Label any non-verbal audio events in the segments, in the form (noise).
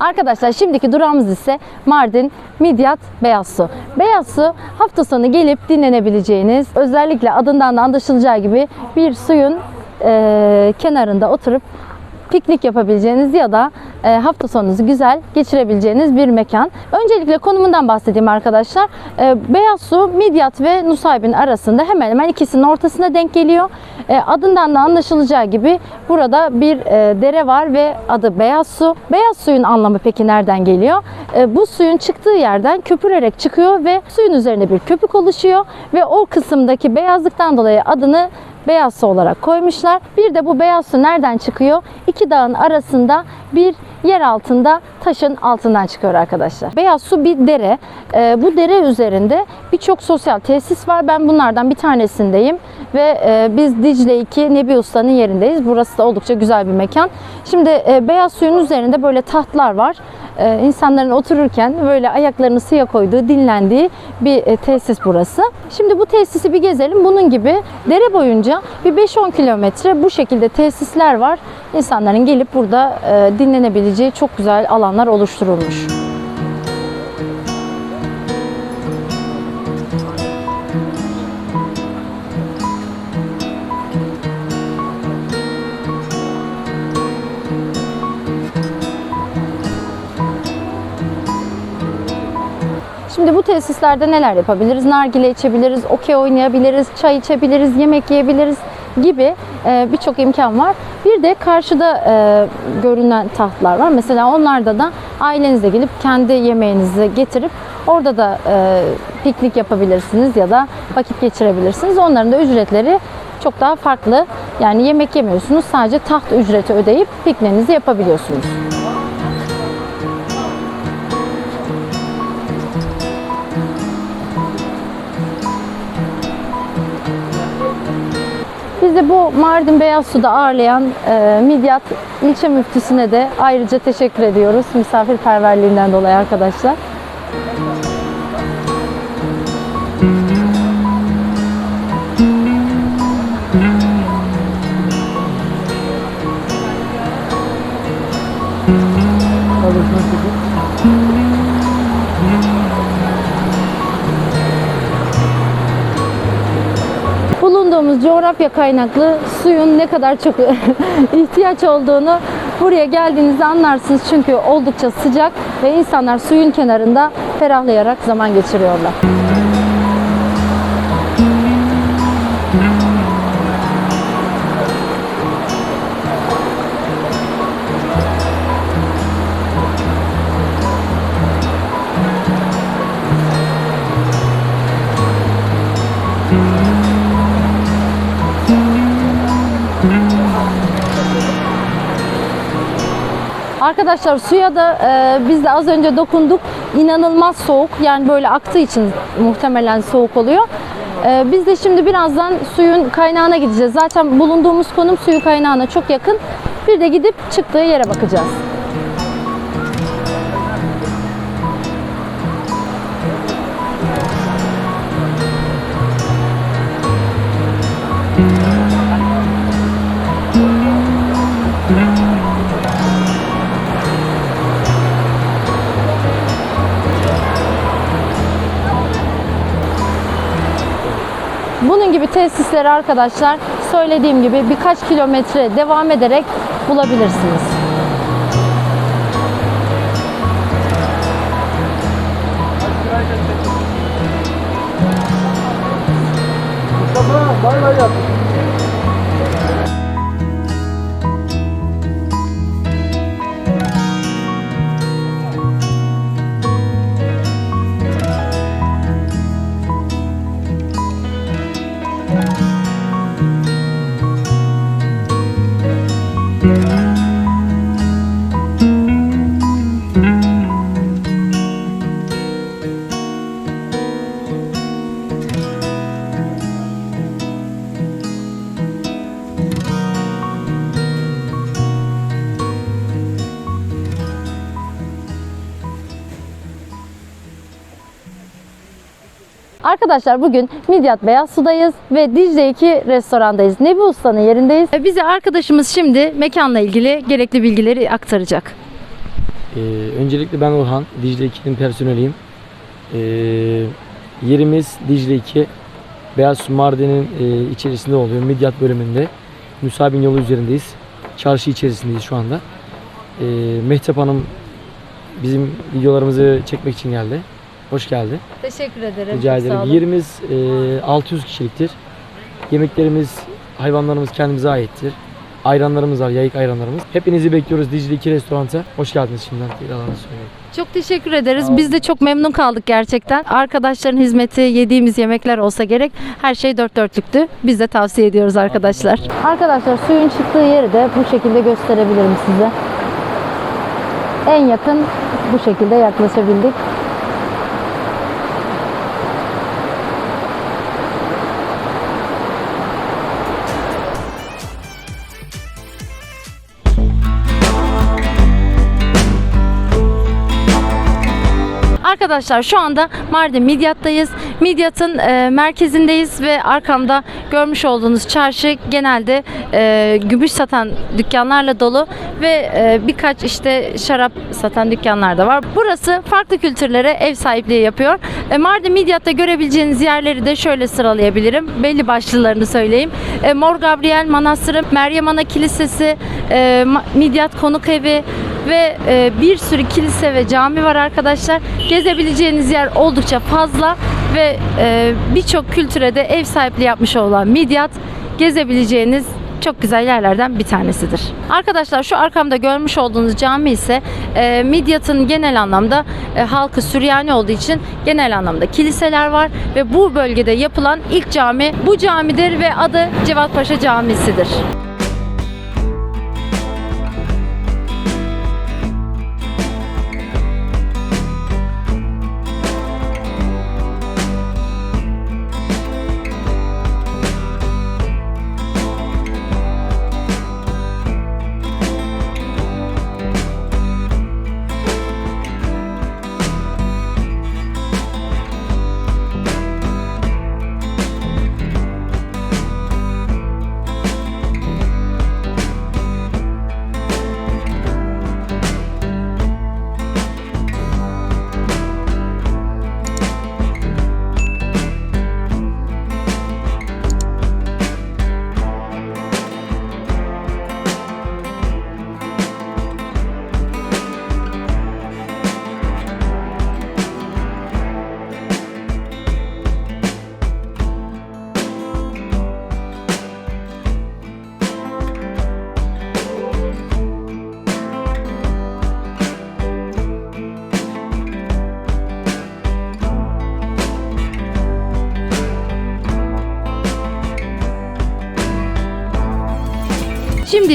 Arkadaşlar şimdiki durağımız ise Mardin Midyat Beyaz Su. Beyaz Su hafta sonu gelip dinlenebileceğiniz özellikle adından da anlaşılacağı gibi bir suyun eee, kenarında oturup piknik yapabileceğiniz ya da e, hafta sonunuzu güzel geçirebileceğiniz bir mekan. Öncelikle konumundan bahsedeyim arkadaşlar. E, Beyaz Su, Midyat ve Nusaybin arasında hemen hemen ikisinin ortasına denk geliyor. E, adından da anlaşılacağı gibi burada bir e, dere var ve adı Beyaz Su. Beyaz suyun anlamı peki nereden geliyor? E, bu suyun çıktığı yerden köpürerek çıkıyor ve suyun üzerine bir köpük oluşuyor ve o kısımdaki beyazlıktan dolayı adını beyaz su olarak koymuşlar. Bir de bu beyaz su nereden çıkıyor? İki dağın arasında bir yer altında taşın altından çıkıyor arkadaşlar. Beyaz su bir dere. Bu dere üzerinde birçok sosyal tesis var. Ben bunlardan bir tanesindeyim ve e, biz Dicle 2 Nebi Usta'nın yerindeyiz. Burası da oldukça güzel bir mekan. Şimdi e, beyaz suyun üzerinde böyle tahtlar var. Ee, insanların otururken böyle ayaklarını suya koyduğu, dinlendiği bir e, tesis burası. Şimdi bu tesisi bir gezelim. Bunun gibi dere boyunca bir 5-10 kilometre bu şekilde tesisler var. İnsanların gelip burada e, dinlenebileceği çok güzel alanlar oluşturulmuş. Tesislerde neler yapabiliriz? Nargile içebiliriz, okey oynayabiliriz, çay içebiliriz, yemek yiyebiliriz gibi e, birçok imkan var. Bir de karşıda e, görünen tahtlar var. Mesela onlarda da ailenizle gelip kendi yemeğinizi getirip orada da e, piknik yapabilirsiniz ya da vakit geçirebilirsiniz. Onların da ücretleri çok daha farklı. Yani yemek yemiyorsunuz, sadece taht ücreti ödeyip pikniğinizi yapabiliyorsunuz. Bizi bu Mardin Beyaz Su'da ağırlayan e, Midyat ilçe müftüsüne de ayrıca teşekkür ediyoruz. Misafirperverliğinden dolayı arkadaşlar. Coğrafya kaynaklı suyun ne kadar çok (laughs) ihtiyaç olduğunu buraya geldiğinizde anlarsınız. Çünkü oldukça sıcak ve insanlar suyun kenarında ferahlayarak zaman geçiriyorlar. Arkadaşlar suya da e, biz de az önce dokunduk. İnanılmaz soğuk. Yani böyle aktığı için muhtemelen soğuk oluyor. E, biz de şimdi birazdan suyun kaynağına gideceğiz. Zaten bulunduğumuz konum suyun kaynağına çok yakın. Bir de gidip çıktığı yere bakacağız. Tesisleri arkadaşlar söylediğim gibi birkaç kilometre devam ederek bulabilirsiniz. Mustafa bay bay Arkadaşlar bugün Midyat Beyaz Su'dayız ve Dicle 2 restorandayız. Nebi Usta'nın yerindeyiz. Bize arkadaşımız şimdi mekanla ilgili gerekli bilgileri aktaracak. Ee, öncelikle ben Orhan, Dicle 2'nin personeliyim. Ee, yerimiz Dicle 2, Beyaz Su Mardin'in e, içerisinde oluyor, Midyat bölümünde. Müsabin yolu üzerindeyiz. Çarşı içerisindeyiz şu anda. Ee, Mehtap Hanım bizim videolarımızı çekmek için geldi. Hoş geldi. Teşekkür ederim. Rica ederim. Yerimiz e, 600 kişiliktir. Yemeklerimiz, hayvanlarımız kendimize aittir. Ayranlarımız var, yayık ayranlarımız. Hepinizi bekliyoruz Dicle 2 restoranta. Hoş geldiniz şimdiden. Yalanı söyleyeyim. Çok teşekkür ederiz. Biz de çok memnun kaldık gerçekten. Arkadaşların hizmeti, yediğimiz yemekler olsa gerek. Her şey dört dörtlüktü. Biz de tavsiye ediyoruz arkadaşlar. Arkadaşlar suyun çıktığı yeri de bu şekilde gösterebilirim size. En yakın bu şekilde yaklaşabildik. Arkadaşlar şu anda Mardin Midyat'tayız. Midyat'ın e, merkezindeyiz ve arkamda görmüş olduğunuz çarşı genelde e, gümüş satan dükkanlarla dolu ve e, birkaç işte şarap satan dükkanlar da var. Burası farklı kültürlere ev sahipliği yapıyor. E, Mardin Midyat'ta görebileceğiniz yerleri de şöyle sıralayabilirim. Belli başlılarını söyleyeyim. E, Mor Gabriel Manastırı, Meryem Ana Kilisesi, e, Midyat Konuk Evi, ve e, bir sürü kilise ve cami var arkadaşlar. Gezebileceğiniz yer oldukça fazla ve e, birçok kültüre de ev sahipliği yapmış olan Midyat gezebileceğiniz çok güzel yerlerden bir tanesidir. Arkadaşlar şu arkamda görmüş olduğunuz cami ise e, Midyat'ın genel anlamda e, halkı Süryani olduğu için genel anlamda kiliseler var ve bu bölgede yapılan ilk cami bu camidir ve adı Cevatpaşa Camisi'dir.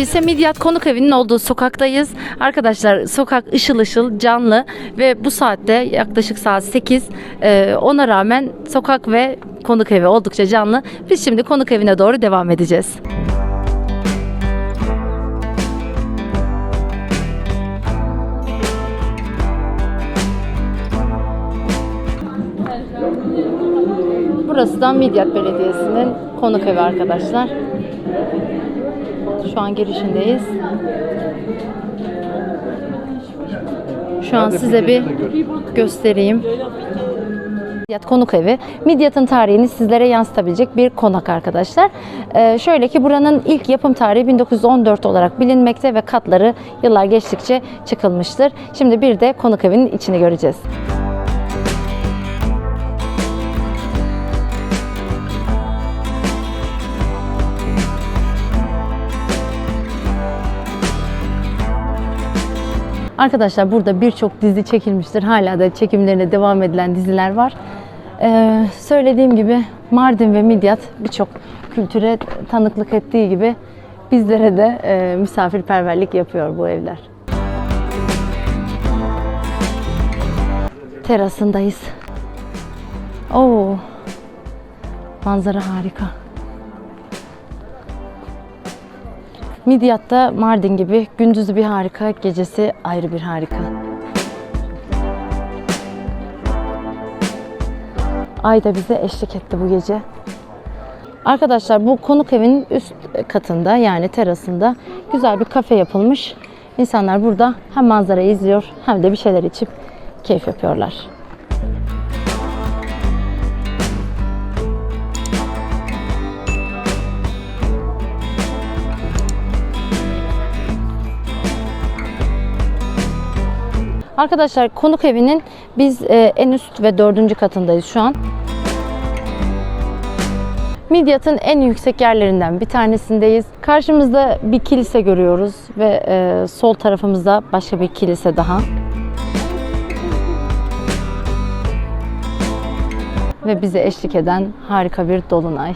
İse Midyat Konuk Evi'nin olduğu sokaktayız. Arkadaşlar sokak ışıl ışıl canlı ve bu saatte yaklaşık saat 8 Ee, ona rağmen sokak ve konuk evi oldukça canlı. Biz şimdi konuk evine doğru devam edeceğiz. Burası da Midyat Belediyesi'nin konuk evi arkadaşlar. Şu an girişindeyiz. Şu an size bir göstereyim. Midyat Konuk Evi, Midyat'ın tarihini sizlere yansıtabilecek bir konak arkadaşlar. Ee, şöyle ki buranın ilk yapım tarihi 1914 olarak bilinmekte ve katları yıllar geçtikçe çıkılmıştır. Şimdi bir de konuk evinin içini göreceğiz. Arkadaşlar burada birçok dizi çekilmiştir. Hala da çekimlerine devam edilen diziler var. Ee, söylediğim gibi Mardin ve Midyat birçok kültüre tanıklık ettiği gibi bizlere de e, misafirperverlik yapıyor bu evler. Terasındayız. Oo. Manzara harika. Midyat'ta Mardin gibi gündüzü bir harika, gecesi ayrı bir harika. Ay da bize eşlik etti bu gece. Arkadaşlar bu konuk evinin üst katında yani terasında güzel bir kafe yapılmış İnsanlar burada hem manzarayı izliyor hem de bir şeyler içip keyif yapıyorlar. Arkadaşlar konuk evinin biz e, en üst ve dördüncü katındayız şu an. Midyat'ın en yüksek yerlerinden bir tanesindeyiz. Karşımızda bir kilise görüyoruz ve e, sol tarafımızda başka bir kilise daha. Ve bize eşlik eden harika bir dolunay.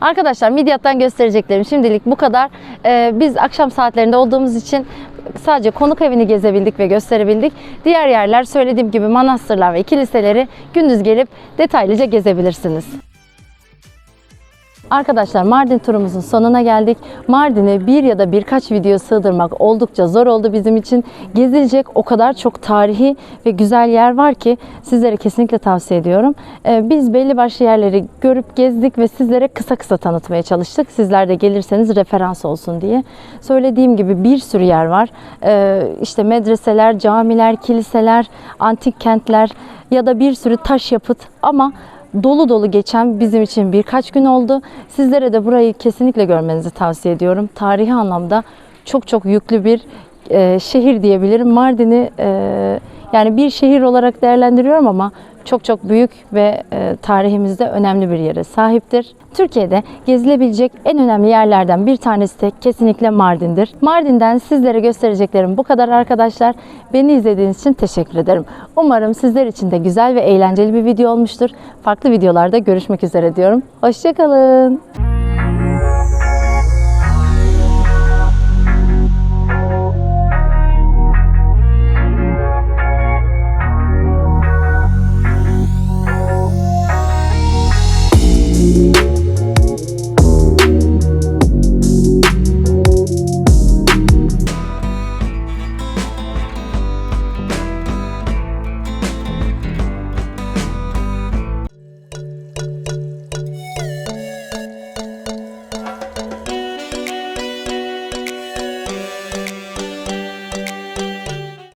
Arkadaşlar Midyat'tan göstereceklerim şimdilik bu kadar. Ee, biz akşam saatlerinde olduğumuz için sadece konuk evini gezebildik ve gösterebildik. Diğer yerler söylediğim gibi manastırlar ve kiliseleri gündüz gelip detaylıca gezebilirsiniz. Arkadaşlar Mardin turumuzun sonuna geldik. Mardin'e bir ya da birkaç video sığdırmak oldukça zor oldu bizim için. Gezilecek o kadar çok tarihi ve güzel yer var ki sizlere kesinlikle tavsiye ediyorum. Ee, Biz belli başlı yerleri görüp gezdik ve sizlere kısa kısa tanıtmaya çalıştık. Sizler de gelirseniz referans olsun diye. Söylediğim gibi bir sürü yer var. Ee, İşte medreseler, camiler, kiliseler, antik kentler ya da bir sürü taş yapıt ama dolu dolu geçen bizim için birkaç gün oldu. Sizlere de burayı kesinlikle görmenizi tavsiye ediyorum. Tarihi anlamda çok çok yüklü bir e, şehir diyebilirim. Mardin'i e, yani bir şehir olarak değerlendiriyorum ama çok çok büyük ve e, tarihimizde önemli bir yere sahiptir. Türkiye'de gezilebilecek en önemli yerlerden bir tanesi de kesinlikle Mardin'dir. Mardin'den sizlere göstereceklerim bu kadar arkadaşlar. Beni izlediğiniz için teşekkür ederim. Umarım sizler için de güzel ve eğlenceli bir video olmuştur. Farklı videolarda görüşmek üzere diyorum. Hoşçakalın.